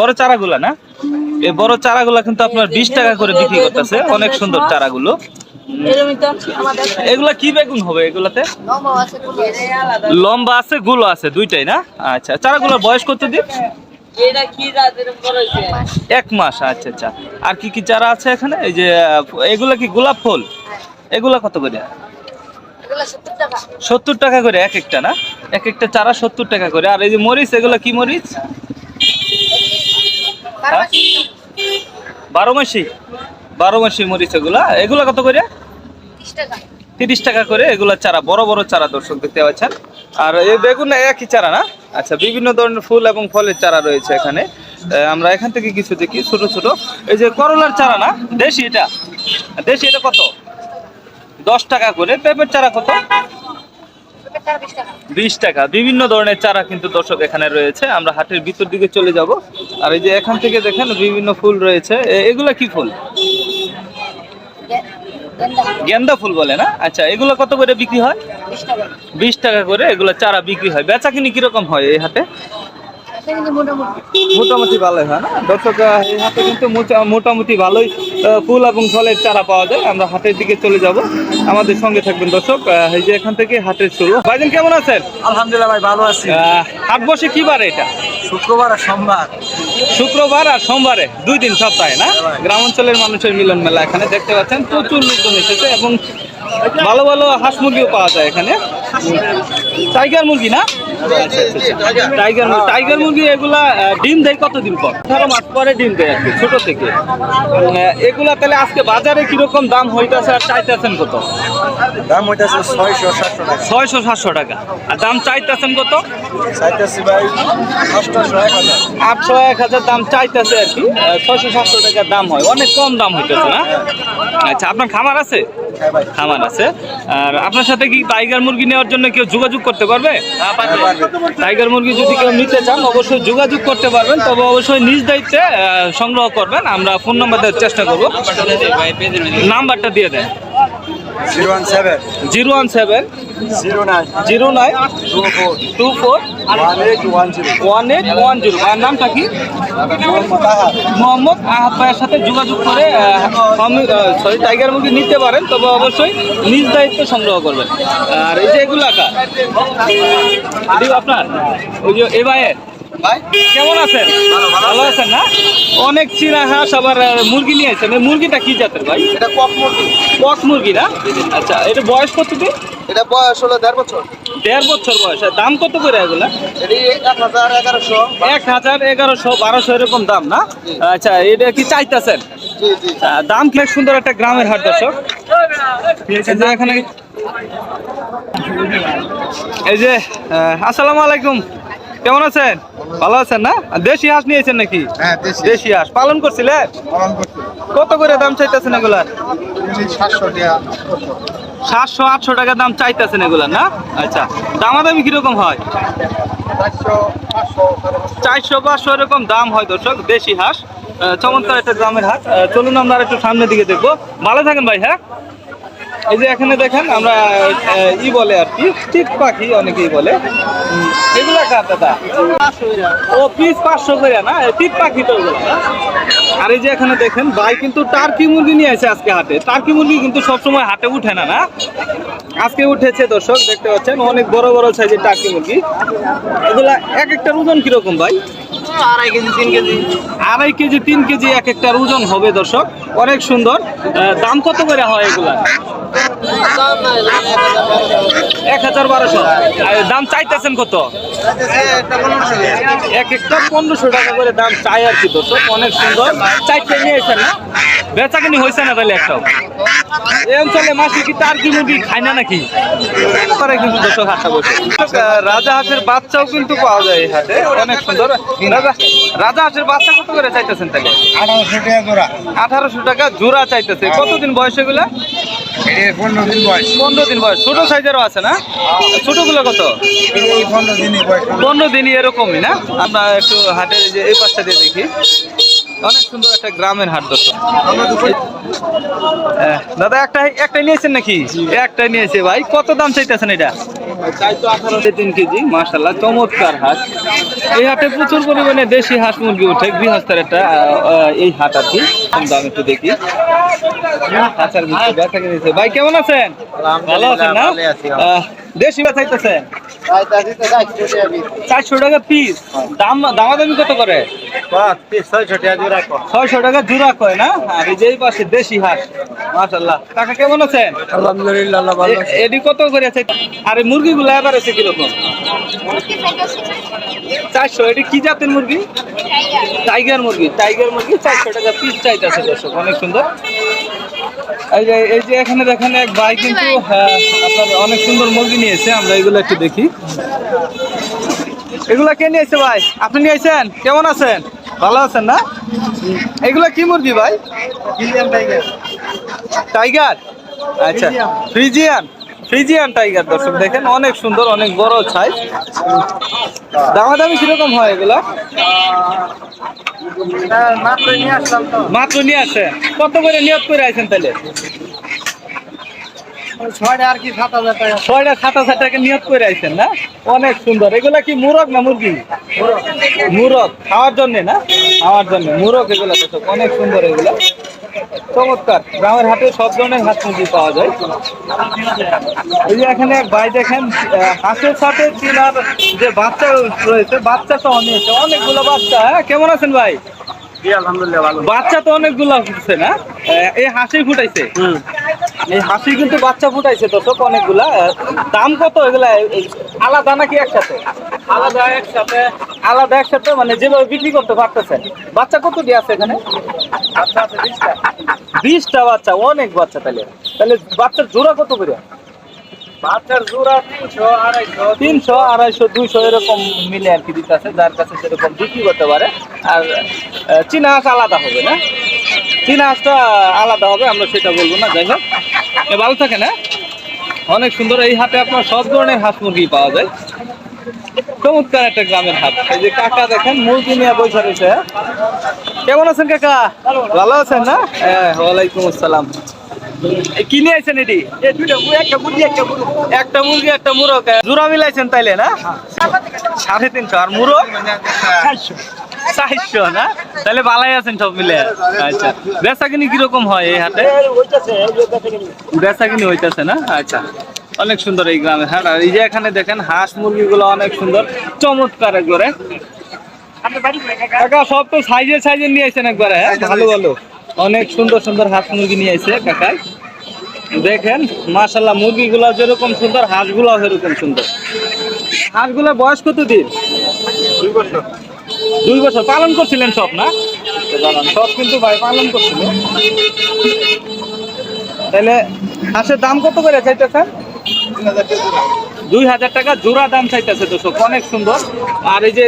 বড় চারাগুলা না? এই বড় চারাগুলা কিন্তু আপনার বিশ টাকা করে বিক্রি করতেছে। অনেক সুন্দর চারাগুলো। এগুলা কি বেগুন হবে এগুলাতে? লম্বা আছে গুলো আছে দুইটাই না? আচ্ছা চারাগুলোর বয়স কত দিন? এক মাস আচ্ছা আচ্ছা। আর কি কি চারা আছে এখানে? এই যে এগুলা কি গোলাপ ফুল? এগুলা কত করে? সত্তর টাকা করে এক একটা না? এক একটা চারা সত্তর টাকা করে। আর এই যে মরিচ এগুলা কি মরিচ? বারো মাসি? বারো মাসি মরিচ এগুলা? এগুলা কত করে? তিরিশ টাকা। করে এগুলা চারা বড় বড় চারা দর্শক দেখতে পাচ্ছেন। আর এই বেগুন একই চারা না? আচ্ছা বিভিন্ন ধরনের ফুল এবং ফলের চারা রয়েছে এখানে। আমরা এখান থেকে কিছু দেখি ছোট ছোট। এই যে করলার চারা না? দেশি এটা? দেশি এটা কত? দশ টাকা করে। পেঁপের চারা কত? বিশ টাকা। বিভিন্ন ধরনের চারা কিন্তু দর্শক এখানে রয়েছে। আমরা হাটের ভিতর দিকে চলে যাব। আর এই যে এখান থেকে দেখেন বিভিন্ন ফুল রয়েছে। এগুলা কি ফুল? গেন্দা ফুল। বলে না? আচ্ছা এগুলো কত করে বিক্রি হয়? বিশ টাকা করে এগুলো চারা বিক্রি হয়। বেচা কিনি কীরকম হয় এই হাটে? মোটামুটি। ভালোই হয় না? দর্শক এই হাটে কিন্তু মোটা- মোটামুটি ভালোই ফুল এবং ফলের চারা পাওয়া যায়। আমরা হাটের দিকে চলে যাব। আমাদের সঙ্গে থাকবেন দর্শক এই যে এখান থেকে হাটের শুরু। ভাইজান কেমন আছেন? আলহামদুলিল্লাহ ভাই ভালো আছি। হাট বসে কি বারে এটা? শুক্রবার আর সোমবার। শুক্রবার আর সোমবারে দুই দিন সপ্তাহে না? গ্রাম অঞ্চলের মানুষের মিলন মেলা এখানে দেখতে পাচ্ছেন। প্রচুর লোকজন এসেছে এবং ভালো ভালো হাঁস মুরগিও পাওয়া যায় এখানে। টাইগার মুরগি না? টাইগার মুরগি। টাইগার মুরগি এগুলা ডিম দেয় কতদিন পর? আঠারো মাস পরে ডিম দেয় আর ছোট থেকে। এগুলা তাহলে আজকে বাজারে কীরকম দাম হইতেছে আর চাইতেছেন কত? দাম হইতেছে ছয়শো সাতশো টাকা। ছয়শো সাতশো টাকা। আর দাম চাইতেছেন কত? চাইতেছি ভাই আটশোশো এক হাজার। আটশো এক হাজার দাম চাইতেছে আর কি। ছয়শো সাতশো টাকার দাম হয়। অনেক কম দাম হইতেছে না? আচ্ছা আপনার খামার আছে? হ্যাঁ খামার আছে। আর আপনার সাথে কি টাইগার মুরগি নেওয়ার জন্য কেউ যোগাযোগ করতে পারবে? টাইগার মুরগি যদি কেউ নিতে চান অবশ্যই যোগাযোগ করতে পারবেন। তবে অবশ্যই নিজ দায়িত্বে সংগ্রহ করবেন। আমরা ফোন নাম্বার দেওয়ার চেষ্টা করব। নাম্বারটা দিয়ে দেন। Zero one seven. Zero one seven. Zero nine. Zero nine. Two four. Two four. One eight one zero. One eight. One zero আর নামটা কি? মোহাম্মদ আহাব ভাইয়ের সাথে যোগাযোগ করে সরি টাইগার মুরগি নিতে পারেন তবে অবশ্যই নিজ দায়িত্বে সংগ্রহ করবেন। আর এই যে এগুলো আঁকা আপনার। ওই যে এ ভাইয়ের। কেমন আছেন? ভালো আছেন। না? অনেক চিনা হাঁস আবার মুরগি নিয়ে আসছেন। মুরগিটা কি জাতের ভাই? এটা কক মুরগি। কক মুরগি না? আচ্ছা এটা বয়স কত দিন এটা বয়স হলো দেড় বছর। দেড় বছর বয়স। দাম কত করে এগুলা? এক হাজার এগারোশো। এক হাজার এগারোশো বারোশো এরকম দাম না? আচ্ছা এটা কি চাইতেছেন? জি জি। আহ, দাম কি সুন্দর একটা গ্রামের হাট দর্শক? এই যে এখানে এই যে আসসালামু আলাইকুম। কেমন আছেন? ভালো আছেন না? দেশি হাঁস নিয়েছেন নাকি? হ্যাঁ দেশি। হাঁস। পালন করতে কত করে দাম চাইতেছেন এগুলার সাতশো আটশো টাকা দাম চাইতেছেন এগুলার না? আচ্ছা দামাদামি কীরকম হয়? চারশো পাঁচশো এরকম দাম হয় দর্শক দেশি হাঁস। চমৎকার একটা গ্রামের হাট আহ, চলুন আমরা একটু সামনের দিকে দেখব। ভালো থাকেন ভাই হ্যাঁ? এই যে এখানে দেখেন আমরা ই বলে আর কি টিক পাখি অনেকেই বলে। এগুলা কার দাদা? ও পিস পাঁচশো করে না টিক পাখি তো আর এই যে এখানে দেখেন, ভাই কিন্তু টার্কি মুরগি নিয়ে আছে আজকে হাটে। টার্কি মুরগি কিন্তু সবসময় হাটে উঠে না না? আজকে উঠেছে দর্শক, দেখতে পাচ্ছেন, অনেক বড় বড় সাইজের টার্কি মুরগি। এগুলা এক একটার ওজন কীরকম ভাই? আড়াই কেজি, তিন কেজি? আড়াই কেজি, তিন কেজি এক একটার ওজন হবে, দর্শক। অনেক সুন্দর। দাম কত করে হয় এগুলা? এক হাজার বারোশো। দাম চাইতেছেন কত? এক একটা পনেরোশো টাকা করে দাম চাই আর কি, দর্শক। অনেক সুন্দর। চাইতে নিয়েছেন না? বেচা কিনি হয়েছে না তাহলে একটাও? এই অঞ্চলে মাসে কি তার কি মুরগি খায় না নাকি? করে কিন্তু দর্শক হাটটা বসে। রাজা হাঁসের বাচ্চাও কিন্তু পাওয়া যায় এই হাটে। অনেক সুন্দর। রাজা রাজা হাঁসের বাচ্চা কত করে চাইতেছেন তাহলে? আঠারোশো টাকা জোড়া। আঠারোশো টাকা জোড়া চাইতেছে। কতদিন বয়স এগুলা? পনেরো দিন বয়স। পনেরো দিন বয়স। ছোট সাইজেরও আছে না? ছোটগুলো কত? পনেরো দিনই পনেরো দিনই এরকমই না? আমরা একটু হাটের যে এই পাশটা দিয়ে দেখি। অনেক সুন্দর একটা গ্রামের হাট দর্শক। দাদা একটা একটাই নিয়েছেন নাকি? একটাই নিয়েছে ভাই। কত দাম চাইতেছেন এটা? তিন কেজি চমৎকার হাঁস এই হাটে প্রচুর পরিমাণে দেশি হাঁস মুরগি উঠে গৃহস্থের একটা এই হাট আর কি। দাম একটু দেখি। ভাই কেমন আছেন? ভালো আছেন না? দেশি বেচাইতেছেন চারশো টাকা পিস দাম দামাদামি কত করে? ছয়শো টাকা জোড়া টাকা কয় না? আর এই যে এই পাশে দেশি হাঁস। মাশাল্লাহ কাকা কেমন আছেন? আলহামদুলিল্লাহ এ- এডি কত করে আছে? আর এই মুরগিগুলো এবার আছে কীরকম? চারশো। এটি কি জাতের মুরগি? টাইগার মুরগি। টাইগার মুরগি চারশো টাকা পিস চাইতেছে দর্শক। অনেক সুন্দর। এই যে এই যে এখানে দেখেন এক ভাই কিন্তু হ্যাঁ, আপনার অনেক সুন্দর মুরগি নিয়েছে আমরা এগুলো একটু দেখি। এগুলা কে নিয়েছে ভাই? আপনি নিয়েছেন? কেমন আছেন? ভালো আছেন না? এগুলা কি মুরগি ভাই? টাইগার? আচ্ছা ফ্রিজিয়ান। ফ্রিজিয়ান টাইগার দর্শক দেখেন অনেক সুন্দর অনেক বড় সাইজ দামাদামি কীরকম হয় এগুলা? মাত্র নিয়ে আসেন কত করে নিয়োগ করে আছেন তাহলে? ছয়টা আর কি সাত হাজার টাকা। নিয়োগ করে না? অনেক সুন্দর। এগুলা কি মুরগ না মুরগি? মুরগ। খাওয়ার জন্য না? খাওয়ার জন্য। মুরগ এগুলা অনেক সুন্দর এগুলো। চমৎকার। গ্রামের হাটে সব ধরনের হাঁস মুরগি পাওয়া যায়। এই যে এখানে এক ভাই দেখেন হাঁসের সাথে চিনার যে বাচ্চা রয়েছে বাচ্চা তো অনেক অনেকগুলো বাচ্চা। হ্যাঁ কেমন আছেন ভাই? আলহামদুলিল্লাহ ভালো। বাচ্চা তো অনেকগুলো হচ্ছে না? এই হাসি ফুটাইছে। এই হাসি কিন্তু বাচ্চা ফুটাইছে দর্শক অনেকগুলা। দাম কত এগুলা? আলাদা নাকি একসাথে? আলাদা একসাথে। আলাদা একসাথে? মানে যেভাবে বিক্রি করতে পারতেছেন বাচ্চা কত দিয়ে আছে এখানে? বিশটা। বিশটা বাচ্চা অনেক বাচ্চা তাহলে। তাহলে বাচ্চার জোড়া কত করে? বাচ্চার জোড়া তিনশো আড়াইশো। তিনশো আড়াইশো দুইশো এরকম মিলে আর কি দিতে আছে। যার কাছে সেরকম বিক্রি করতে পারে। আর চীনা আলাদা হবে না? চীনা হাঁসটা আলাদা হবে আমরা সেটা বলব না যাই হোক। ভালো থাকে না অনেক সুন্দর এই হাটে আপনার সব ধরনের হাঁস মুরগি পাওয়া যায়। চমৎকার একটা গ্রামের হাট। এই যে কাকা দেখেন মুরগি নিয়ে বসে রয়েছে হ্যাঁ? কেমন আছেন কাকা? ভালো আছেন না? হ্যাঁ ওয়ালাইকুম আসসালাম। কি নিয়ে আইছেন এটি? একটা মুরগি একটা মুরগি। একটা মুরগি একটা মুরগ জোড়া মিলাইছেন তাইলে না? সাড়ে তিনশো আর মুরগ? চারশো না? তাহলে ভালাই আছেন সব মিলে। আচ্ছা। বেচা কিনি কীরকম হয় এই হাটে? বেচা কিনি হইতেছে না? আচ্ছা। অনেক সুন্দর এই গ্রামের হাট। আর এই যে এখানে দেখেন হাঁস মুরগিগুলো অনেক সুন্দর। চমৎকার একবারে। কাকা সব তো সাইজের সাইজের নিয়ে আসছেন একবারে হ্যাঁ? ভালো ভালো। অনেক সুন্দর সুন্দর হাঁস মুরগি নিয়ে আসছে কাকাই দেখেন মাশাল্লাহ মুরগিগুলো যেরকম সুন্দর হাঁসগুলো সেরকম সুন্দর। হাঁসগুলোর বয়স কত দিন দুই বছর। দুই বছর পালন করছিলেন সব না? সব কিন্তু ভাই পালন করছিল তাহলে হাঁসের দাম কত করে চাইতেছেন দুই হাজার টাকা জোড়া দাম চাইতেছে তো অনেক সুন্দর। আর এই যে